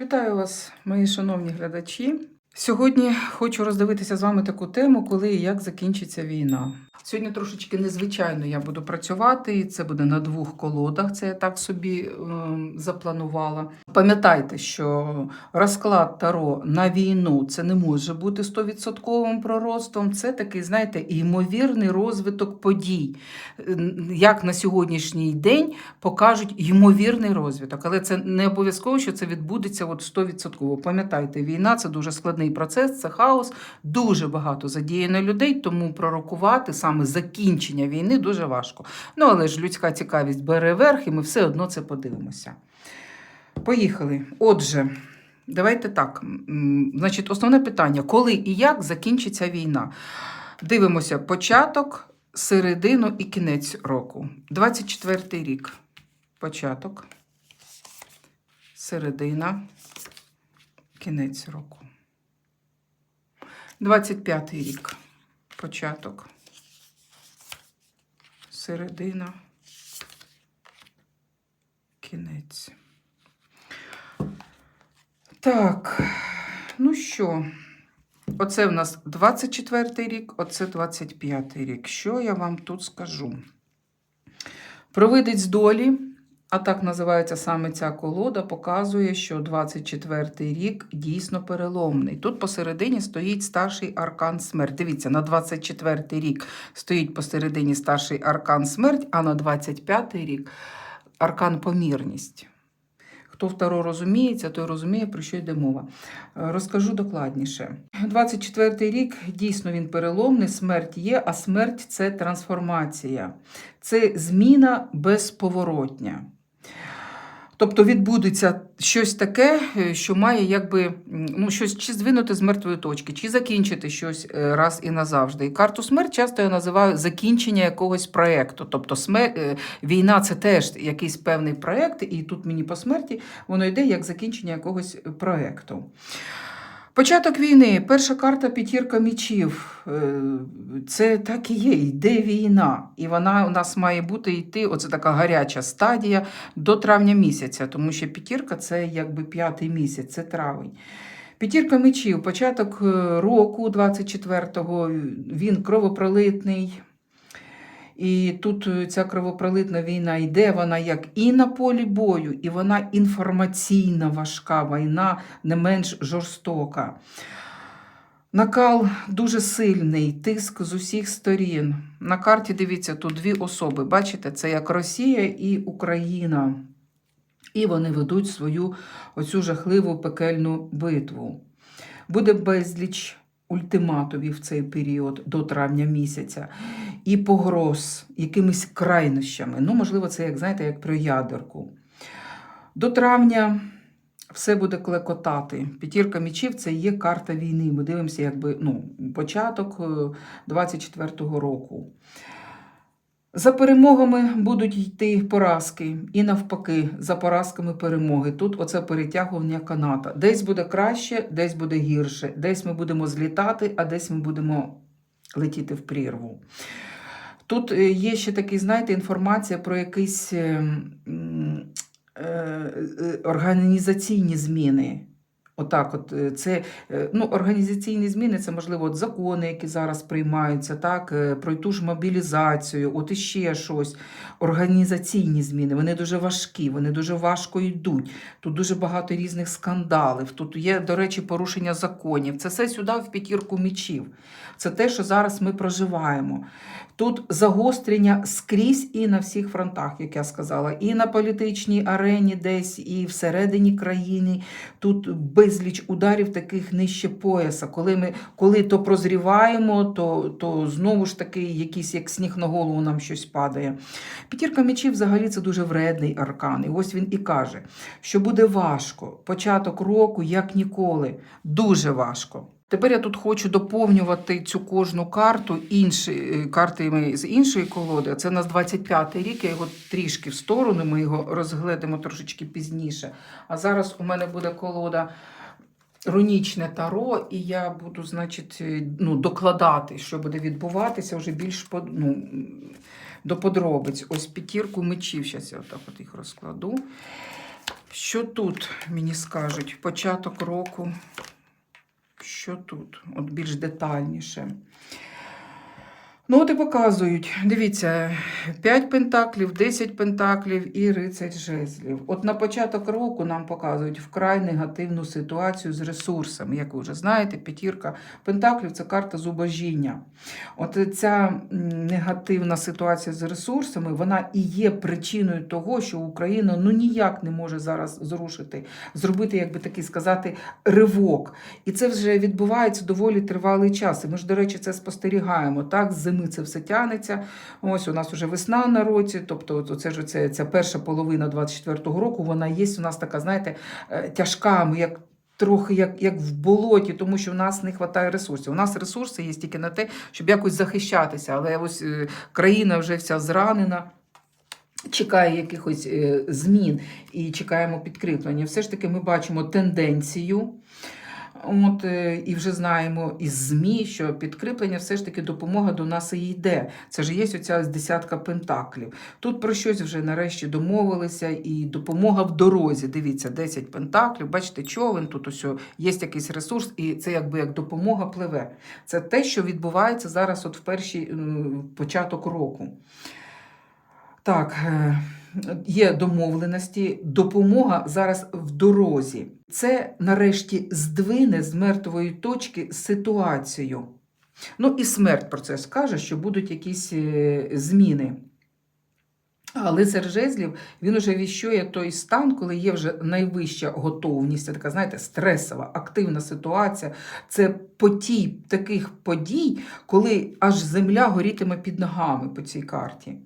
Вітаю вас, мої шановні глядачі. Сьогодні хочу роздивитися з вами таку тему, коли і як закінчиться війна. Сьогодні трошечки незвичайно я буду працювати, і це буде на двох колодах. Це я так собі ем, запланувала. Пам'ятайте, що розклад Таро на війну це не може бути 100% проростом. Це такий, знаєте, ймовірний розвиток подій. Як на сьогоднішній день покажуть ймовірний розвиток, але це не обов'язково, що це відбудеться от 100%. Пам'ятайте, війна це дуже складний процес, це хаос, дуже багато задіяно людей, тому пророкувати саме закінчення війни дуже важко. Ну але ж людська цікавість бере верх, і ми все одно це подивимося. Поїхали. Отже. Давайте так. Значить, основне питання: коли і як закінчиться війна? Дивимося початок, середину і кінець року. 24 рік. Початок, середина, кінець року. 25 рік. Початок, середина, кінець. Так, ну що, оце в нас 24 рік, оце 25 рік. Що я вам тут скажу? Провидець долі, а так називається саме ця колода, показує, що 24 й рік дійсно переломний. Тут посередині стоїть старший аркан смерть. Дивіться, на 24 рік стоїть посередині старший аркан смерть, а на 25 й рік аркан помірність. Хто в Таро розуміється, той розуміє, про що йде мова. Е, Розкажу докладніше. 24-й рік дійсно він переломний, смерть є, а смерть це трансформація, це зміна безповоротня. Тобто відбудеться щось таке, е, що має якби ну, щось чи здвинути з мертвої точки, чи закінчити щось е, раз і назавжди. І карту смерть часто я називаю закінчення якогось проєкту. Тобто смер... е, війна це теж якийсь певний проєкт, і тут мені по смерті воно йде як закінчення якогось проєкту. Початок війни, перша карта п'ятірка мічів. Е, Це так і є, йде війна. І вона у нас має бути йти, оце така гаряча стадія до травня місяця, тому що п'ятірка це якби п'ятий місяць, це травень. П'ятірка мечів, початок е, року 24-го, він кровопролитний. І тут е, ця кровопролитна війна йде, вона як і на полі бою, і вона інформаційна важка війна, не менш жорстока. Накал дуже сильний, тиск з усіх сторін. На карті дивіться, тут дві особи. Бачите, це як Росія і Україна. І вони ведуть свою оцю жахливу пекельну битву. Буде безліч ультиматумів в цей період до травня місяця і погроз якимись крайнощами. Ну, можливо, це, як знаєте, як про ядерку. До травня все буде клекотати. П'ятірка мічів це є карта війни. Ми дивимося, якби ну, початок е, 24-го року. За перемогами будуть йти поразки, і навпаки, за поразками перемоги. Тут оце перетягування каната. Десь буде краще, десь буде гірше, десь ми будемо злітати, а десь ми будемо летіти в прірву. Тут е, є ще такий, знаєте, інформація про якісь е, м, е, е, організаційні зміни. Отак, от е, це е, ну, організаційні зміни, це можливо от закони, які зараз приймаються, так, е, про ту ж мобілізацію, от іще щось. Організаційні зміни, вони дуже важкі, вони дуже важко йдуть. Тут дуже багато різних скандалів. Тут є, до речі, порушення законів. Це все сюди в п'ятірку мічів. Це те, що зараз ми проживаємо. Тут загострення скрізь і на всіх фронтах, як я сказала, і на політичній арені, десь, і всередині країни. Тут безліч ударів таких нижче пояса. Коли ми коли то прозріваємо, то, то знову ж таки якийсь як сніг на голову нам щось падає. П'ятірка мечів взагалі це дуже вредний аркан. І ось він і каже, що буде важко. Початок року, як ніколи, дуже важко. Тепер я тут хочу доповнювати цю кожну карту інші, е, картами з іншої колоди. Це у нас 25-й рік, я його трішки в сторону, ми його розглядимо трошечки пізніше. А зараз у мене буде колода рунічне таро, і я буду, значить, е, ну, докладати, що буде відбуватися вже більш по- ну, до подробиць. Ось п'ятірку мечів. Зараз я отак от їх розкладу. Що тут мені скажуть? Початок року. Що тут? От більш детальніше. Ну, от і показують. Дивіться, 5 пентаклів, 10 пентаклів і рицарь жезлів. От на початок року нам показують вкрай негативну ситуацію з ресурсами. Як ви вже знаєте, п'ятірка пентаклів це карта зубожіння. От ця негативна ситуація з ресурсами, вона і є причиною того, що Україна ну ніяк не може зараз зрушити, зробити, як би таки сказати, ривок. І це вже відбувається доволі тривалий час. І ми ж, до речі, це спостерігаємо. Так, з зими це все тягнеться. Ось у нас вже весна на році, тобто це ж це, ця перша половина 24-го року, вона є у нас така, знаєте, е, тяжка, ми як. Трохи як, як в болоті, тому що в нас не вистачає ресурсів. У нас ресурси є тільки на те, щоб якось захищатися. Але ось е, країна вже вся зранена, чекає якихось е, змін і чекаємо підкріплення. Все ж таки ми бачимо тенденцію. От, е, і вже знаємо із ЗМІ, що підкріплення все ж таки допомога до нас і йде. Це ж є оця десятка пентаклів. Тут про щось вже нарешті домовилися, і допомога в дорозі. Дивіться, 10 пентаклів. Бачите, човен, тут ось є якийсь ресурс, і це якби як допомога пливе. Це те, що відбувається зараз, от в перший е, початок року. Так, е, є домовленості, допомога зараз в дорозі. Це нарешті здвине з мертвої точки ситуацію. Ну і смерть про це скаже, що будуть якісь е, зміни. А лицар жезлів він уже віщує той стан, коли є вже найвища готовність, така, знаєте, стресова, активна ситуація. Це потій таких подій, коли аж земля горітиме під ногами по цій карті.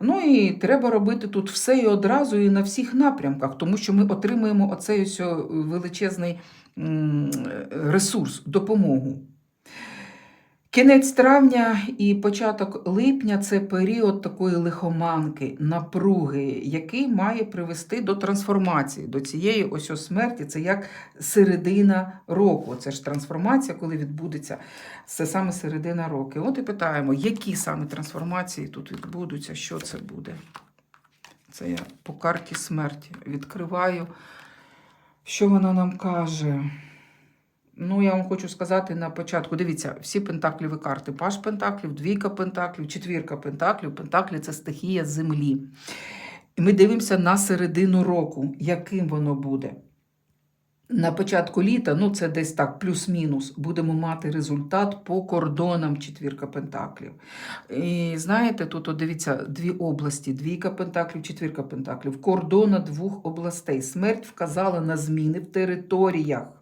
Ну і треба робити тут все і одразу, і на всіх напрямках, тому що ми отримуємо оцей ось величезний ресурс, допомогу. Кінець травня і початок липня це період такої лихоманки, напруги, який має привести до трансформації, до цієї ось смерті. Це як середина року. Це ж трансформація, коли відбудеться це саме середина року. От і питаємо, які саме трансформації тут відбудуться, що це буде. Це я по карті смерті відкриваю. Що вона нам каже? Ну, я вам хочу сказати на початку. Дивіться, всі пентакліві карти. Паш пентаклів, двійка пентаклів, четвірка пентаклів. Пентаклі це стихія землі. І ми дивимося на середину року, яким воно буде. На початку літа, ну це десь так, плюс-мінус, будемо мати результат по кордонам четвірка пентаклів. І знаєте, тут от дивіться дві області: двійка пентаклів, четвірка пентаклів, кордона двох областей. Смерть вказала на зміни в територіях.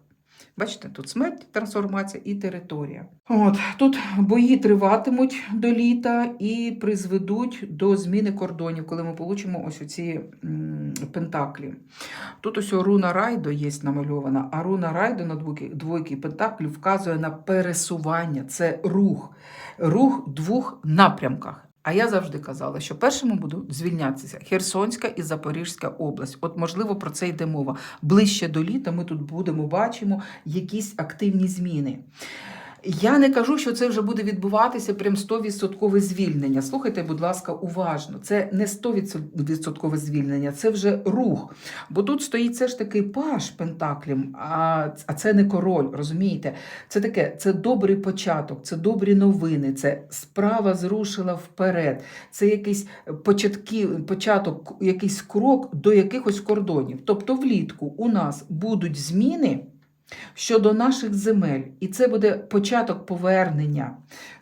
Бачите, тут смерть, трансформація і територія. От тут бої триватимуть до літа і призведуть до зміни кордонів, коли ми получимо ось ці пентаклі. Тут ось руна райдо є намальована, а руна райдо на двойки, двойки пентаклів вказує на пересування. Це рух, рух в двох напрямках. А я завжди казала, що першими будуть звільнятися Херсонська і Запорізька область. От, можливо, про це йде мова. Ближче до літа ми тут будемо бачимо якісь активні зміни. Я не кажу, що це вже буде відбуватися прям 100% звільнення. Слухайте, будь ласка, уважно. Це не 100% звільнення, це вже рух. Бо тут стоїть все ж таки паш пентаклів, а, це не король, розумієте? Це таке, це добрий початок, це добрі новини, це справа зрушила вперед. Це якийсь початків, початок, якийсь крок до якихось кордонів. Тобто, влітку у нас будуть зміни щодо наших земель, і це буде початок повернення.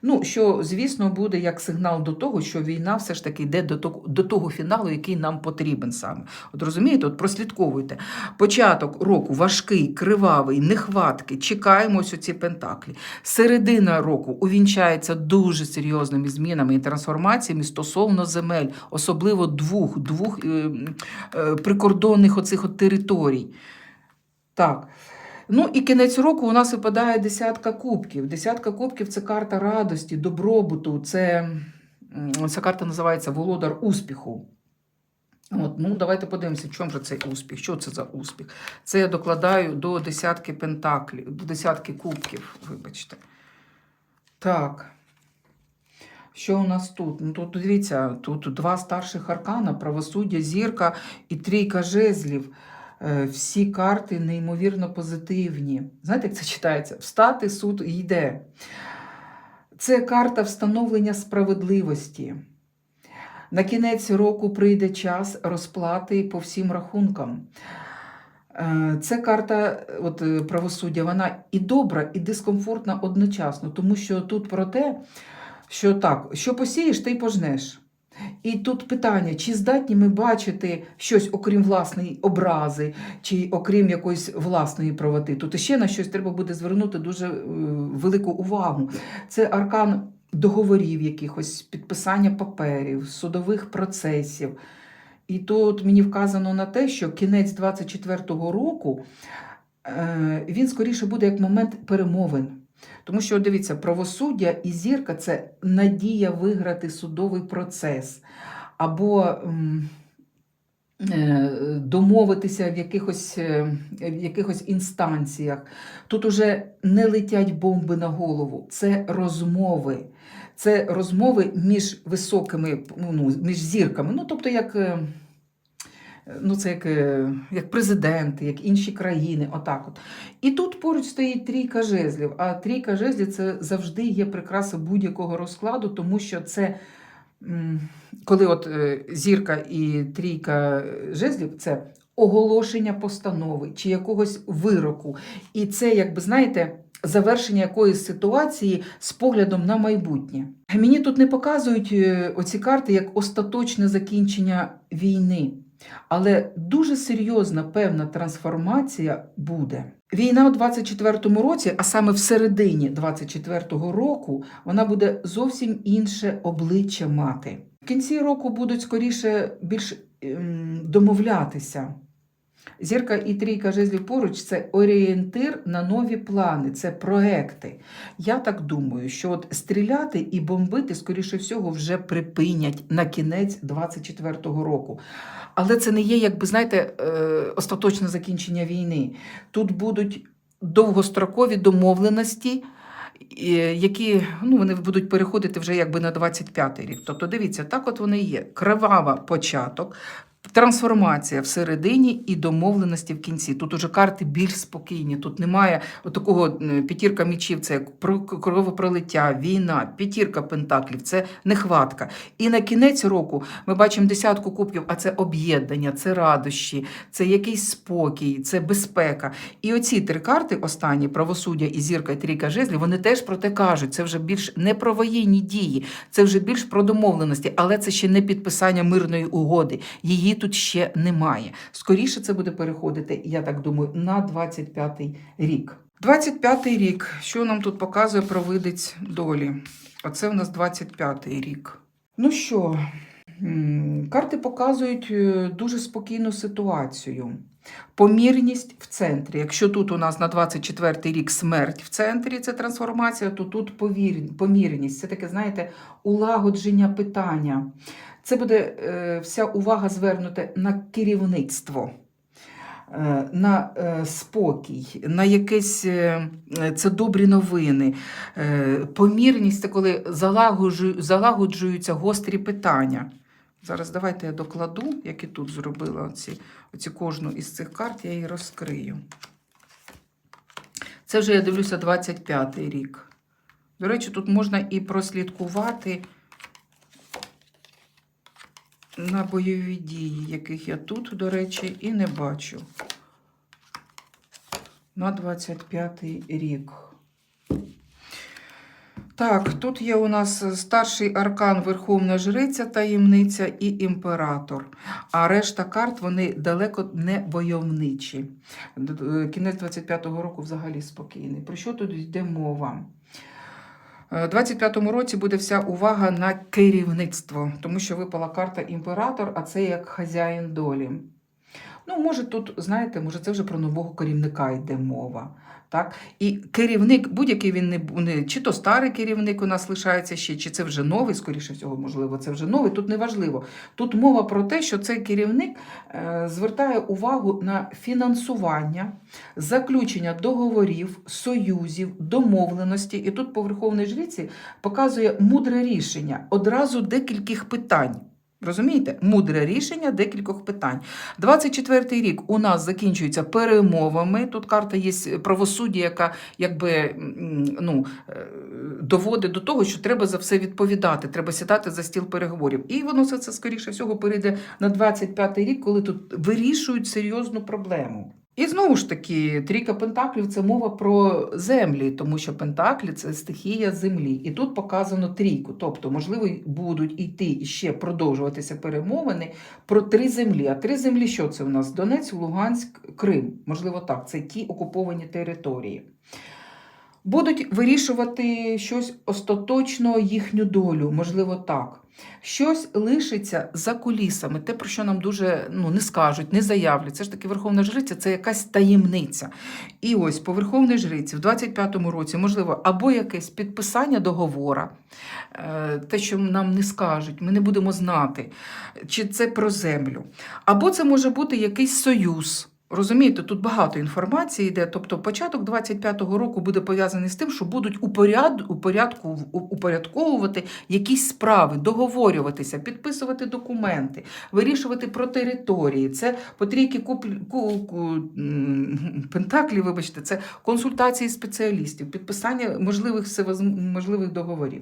Ну, що, звісно, буде як сигнал до того, що війна все ж таки йде до того, до того фіналу, який нам потрібен саме. От розумієте, от прослідковуйте. Початок року важкий, кривавий, нехватки. Чекаємо ось ці пентаклі. Середина року увінчається дуже серйозними змінами і трансформаціями стосовно земель, особливо двох, двох е, е, прикордонних оцих от територій. Так. Ну і кінець року у нас випадає десятка кубків. Десятка кубків це карта радості, добробуту. Це ця карта називається Володар успіху. От, ну, давайте подивимося, в чому же цей успіх. Що це за успіх? Це я докладаю до десятки пентаклів, до десятки кубків, вибачте. Так. Що у нас тут? Ну, тут дивіться, тут два старших аркана, правосуддя, зірка і трійка жезлів. Е, Всі карти неймовірно позитивні. Знаєте, як це читається? Встати суд йде. Це карта встановлення справедливості. На кінець року прийде час розплати по всім рахункам. Е, Це карта от, е, правосуддя, вона і добра, і дискомфортна одночасно, тому що тут про те, що так, що посієш, ти й пожнеш. І тут питання, чи здатні ми бачити щось, окрім власної образи, чи окрім якоїсь власної правоти. Тут ще на щось треба буде звернути дуже е, велику увагу. Це аркан договорів якихось, підписання паперів, судових процесів. І тут мені вказано на те, що кінець 24-го року е, він скоріше буде як момент перемовин. Тому що, дивіться, правосуддя і зірка це надія виграти судовий процес або е, домовитися в якихось, е, в якихось інстанціях. Тут уже не летять бомби на голову, це розмови. Це розмови між високими, ну, між зірками. Ну, тобто, як. Ну, це як, е, як президенти, як інші країни, отак от. І тут поруч стоїть трійка жезлів. А трійка жезлів це завжди є прикраса будь-якого розкладу, тому що це коли от е, зірка і трійка жезлів це оголошення постанови чи якогось вироку. І це, якби знаєте, завершення якоїсь ситуації з поглядом на майбутнє. Мені тут не показують е, оці карти як остаточне закінчення війни. Але дуже серйозна певна трансформація буде. Війна у 24-му році, а саме в середині 24-го року, вона буде зовсім інше обличчя мати. В кінці року будуть скоріше більш ем, домовлятися. Зірка і трійка жезлів поруч це орієнтир на нові плани, це проекти. Я так думаю, що от стріляти і бомбити, скоріше всього, вже припинять на кінець 24-го року. Але це не є, якби знаєте, е, остаточне закінчення війни. Тут будуть довгострокові домовленості, які ну, вони будуть переходити вже якби на 25-й рік. Тобто, дивіться, так от вони є. Кривава початок. Трансформація всередині і домовленості в кінці. Тут уже карти більш спокійні. Тут немає такого п'ятірка мічів, це як про- кровопролиття, війна, п'ятірка пентаклів, це нехватка. І на кінець року ми бачимо десятку кубків, а це об'єднання, це радощі, це якийсь спокій, це безпека. І оці три карти, останні правосуддя і зірка, і трійка жезлів, вони теж про те кажуть. Це вже більш не про воєнні дії, це вже більш про домовленості, але це ще не підписання мирної угоди. Її тут ще немає. Скоріше це буде переходити, я так думаю, на 25-й рік. 25-й рік. Що нам тут показує провидець долі? Оце у нас 25-й рік. Ну що, карти показують е, дуже спокійну ситуацію. Помірність в центрі. Якщо тут у нас на 24-й рік смерть в центрі, це трансформація, то тут помірність. Це таке, знаєте, улагодження питання. Це буде е, вся увага звернута на керівництво, е, на е, спокій, на якесь це добрі новини. Помірність це коли залагоджуються гострі питання. Зараз давайте я докладу, як і тут зробила оці, оці кожну із цих карт, я її розкрию. Це вже я дивлюся 25-й рік. До речі, тут можна і прослідкувати на бойові дії, яких я тут, до речі, і не бачу. На 25-й рік. Так, тут є у нас старший аркан Верховна Жриця, таємниця і імператор. А решта карт вони далеко не войовничі. Д- д- Кінець 25-го року взагалі спокійний. Про що тут йде мова? Е, У 25-му році буде вся увага на керівництво, тому що випала карта імператор, а це як хазяїн долі. Ну, може, тут, знаєте, може, це вже про нового керівника йде мова. Так? І керівник, будь-який він не, не чи то старий керівник у нас лишається ще, чи це вже новий, скоріше всього, можливо, це вже новий. Тут не важливо. Тут мова про те, що цей керівник е, звертає увагу на фінансування, заключення договорів, союзів, домовленості. І тут по Верховній жриці показує мудре рішення одразу декількох питань. Розумієте? Мудре рішення декількох питань. 24-й рік у нас закінчується перемовами. Тут карта є правосуддя, яка якби ну, е, доводить до того, що треба за все відповідати, треба сідати за стіл переговорів. І воно все це, скоріше всього, перейде на 25-й рік, коли тут вирішують серйозну проблему. І знову ж таки, трійка пентаклів це мова про землі, тому що пентаклі це стихія землі. І тут показано трійку. Тобто, можливо, будуть йти ще продовжуватися перемовини про три землі. А три землі що це у нас? Донець, Луганськ, Крим. Можливо, так, це ті окуповані території. Будуть вирішувати щось остаточно їхню долю, можливо, так. Щось лишиться за кулісами, те, про що нам дуже ну, не скажуть, не заявлять. Це ж таки Верховна Жриця це якась таємниця. І ось по Верховній Жриці в 25-му році, можливо, або якесь підписання договора, е, те, що нам не скажуть, ми не будемо знати, чи це про землю. Або це може бути якийсь союз. Розумієте, тут багато інформації йде. Тобто, початок 25-го року буде пов'язаний з тим, що будуть упоряд, упорядку, упорядковувати якісь справи, договорюватися, підписувати документи, вирішувати про території. Це по трійки пентаклі, вибачте, це консультації спеціалістів, підписання можливих всевозможливих договорів.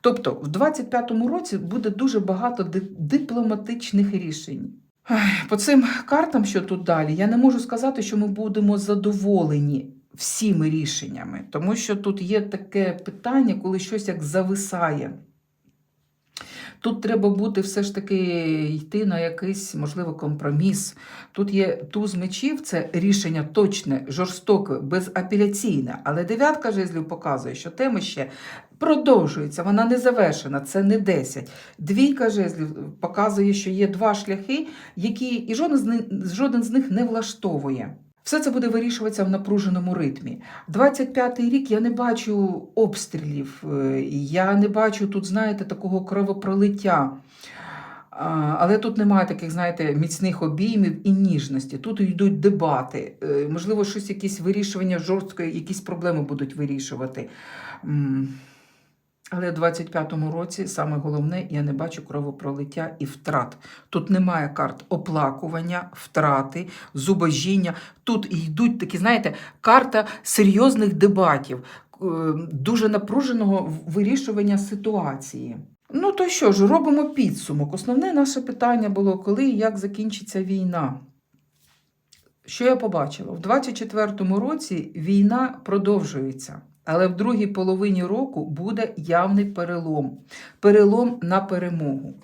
Тобто, в 25-му році буде дуже багато дипломатичних рішень. По цим картам, що тут далі, я не можу сказати, що ми будемо задоволені всіми рішеннями, тому що тут є таке питання, коли щось як зависає. Тут треба бути все ж таки йти на якийсь, можливо, компроміс. Тут є туз мечів, це рішення точне, жорстоке, безапеляційне. Але дев'ятка жезлів показує, що тема ще продовжується, вона не завершена, це не 10. Двійка жезлів показує, що є два шляхи, які і жоден з них, не влаштовує. Все це буде вирішуватися в напруженому ритмі. 25-й рік я не бачу обстрілів, е, я не бачу тут, знаєте, такого кровопролиття. Але тут немає таких, знаєте, міцних обіймів і ніжності. Тут йдуть дебати. Е, Можливо, щось, якісь вирішування жорсткої, якісь проблеми будуть вирішувати. Але в 25-му році саме головне, я не бачу кровопролиття і втрат. Тут немає карт оплакування, втрати, зубожіння. Тут йдуть такі, знаєте, карта серйозних дебатів, е, дуже напруженого вирішування ситуації. Ну то що ж, робимо підсумок. Основне наше питання було, коли і як закінчиться війна. Що я побачила? В 24-му році війна продовжується. Але в другій половині року буде явний перелом. Перелом на перемогу.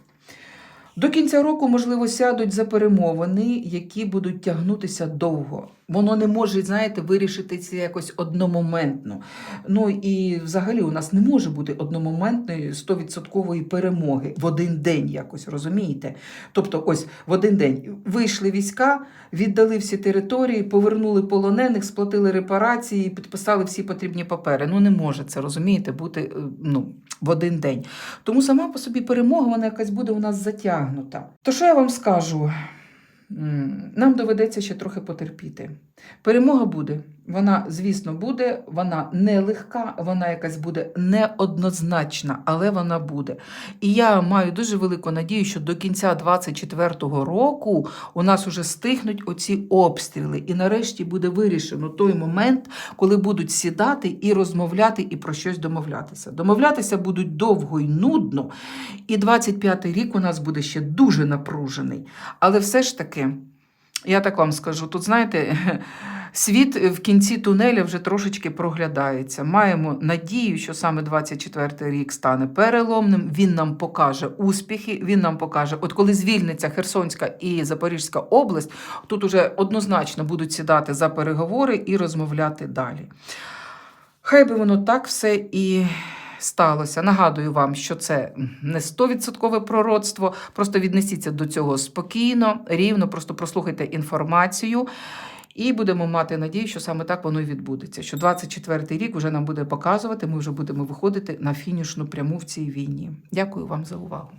До кінця року, можливо, сядуть за перемовини, які будуть тягнутися довго. Воно не може, знаєте, вирішитися якось одномоментно. Ну і взагалі у нас не може бути одномоментної 100% перемоги в один день якось, розумієте? Тобто, ось в один день вийшли війська, віддали всі території, повернули полонених, сплатили репарації, підписали всі потрібні папери. Ну не може це, розумієте, бути е, ну, в один день. Тому сама по собі перемога, вона якась буде у нас затягнута. То що я вам скажу? Нам доведеться ще трохи потерпіти. Перемога буде. Вона, звісно, буде, вона не легка, вона якась буде неоднозначна, але вона буде. І я маю дуже велику надію, що до кінця 24-го року у нас уже стихнуть оці обстріли, і нарешті буде вирішено той момент, коли будуть сідати і розмовляти, і про щось домовлятися. Домовлятися будуть довго і нудно, і 25-й рік у нас буде ще дуже напружений. Але все ж таки, я так вам скажу, тут знаєте. Світ в кінці тунеля вже трошечки проглядається. Маємо надію, що саме 24-й рік стане переломним. Він нам покаже успіхи. Він нам покаже, от коли звільниться Херсонська і Запорізька область, тут уже однозначно будуть сідати за переговори і розмовляти далі. Хай би воно так все і сталося. Нагадую вам, що це не 100% пророцтво. Просто віднесіться до цього спокійно, рівно, просто прослухайте інформацію. І будемо мати надію, що саме так воно і відбудеться. Що 24-й рік вже нам буде показувати, ми вже будемо виходити на фінішну пряму в цій війні. Дякую вам за увагу.